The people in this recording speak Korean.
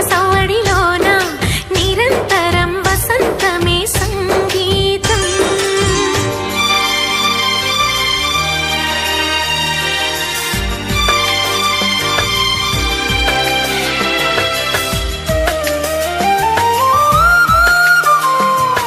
찾아서